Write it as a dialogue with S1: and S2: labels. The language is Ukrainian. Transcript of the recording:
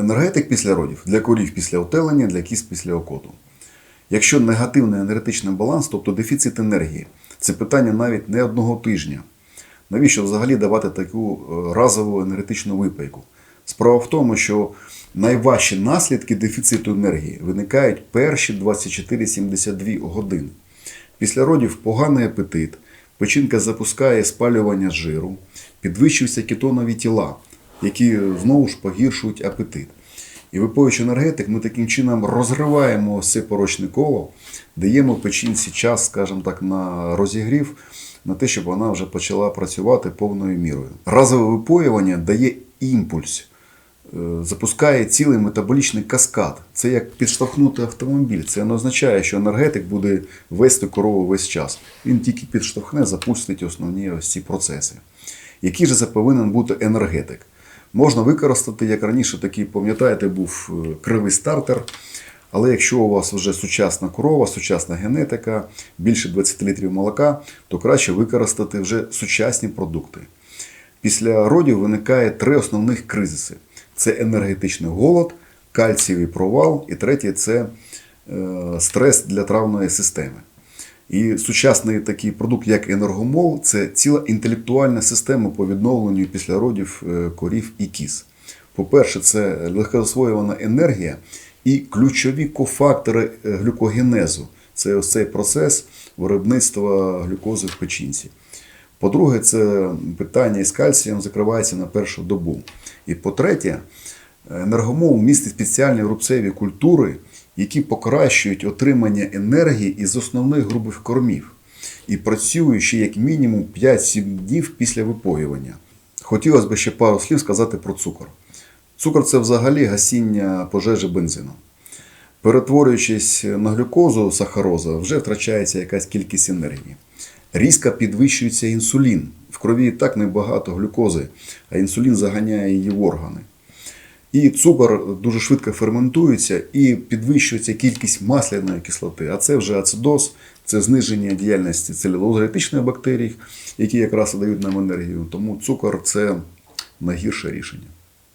S1: Енергетик після родів для корів після отелення, для кіз після окоту. Якщо негативний енергетичний баланс, тобто дефіцит енергії, це питання навіть не одного тижня. Навіщо взагалі давати таку е, разову енергетичну випайку? Справа в тому, що найважчі наслідки дефіциту енергії виникають перші 24-72 години. Після родів поганий апетит, печінка запускає спалювання жиру, підвищуються кетонові тіла, які знову ж погіршують апетит. І випоючи енергетик, ми таким чином розриваємо це порочне коло, даємо печінці час, скажімо так, на розігрів, на те, щоб вона вже почала працювати повною мірою. Разове випоювання дає імпульс, е, запускає цілий метаболічний каскад. Це як підштовхнути автомобіль. Це не означає, що енергетик буде вести корову весь час. Він тільки підштовхне, запустить основні ось ці процеси. Який же це повинен бути енергетик? Можна використати, як раніше, такий, пам'ятаєте, був е, кривий стартер. Але якщо у вас вже сучасна корова, сучасна генетика, більше 20 літрів молока, то краще використати вже сучасні продукти. Після родів виникає три основних кризиси: це енергетичний голод, кальцієвий провал, і третє це е, стрес для травної системи. І сучасний такий продукт, як енергомол, це ціла інтелектуальна система по відновленню після родів е, корів і кіз. По-перше, це легкозасвоювана енергія і ключові кофактори е, глюкогенезу. Це ось цей процес виробництва глюкози в печінці. По-друге, це питання із кальцієм закривається на першу добу. І по-третє, енергомол містить спеціальні рубцеві культури, які покращують отримання енергії із основних грубих кормів і працюють ще як мінімум 5-7 днів після випоювання. Хотілося б ще пару слів сказати про цукор. Цукор це взагалі гасіння пожежі бензину. Перетворюючись на глюкозу сахароза, вже втрачається якась кількість енергії. Різко підвищується інсулін. В крові і так небагато глюкози, а інсулін заганяє її в органи. І цукор дуже швидко ферментується і підвищується кількість масляної кислоти. А це вже ацидоз, це зниження діяльності целюлозолітичної бактерій, які якраз дають нам енергію. Тому цукор це найгірше рішення.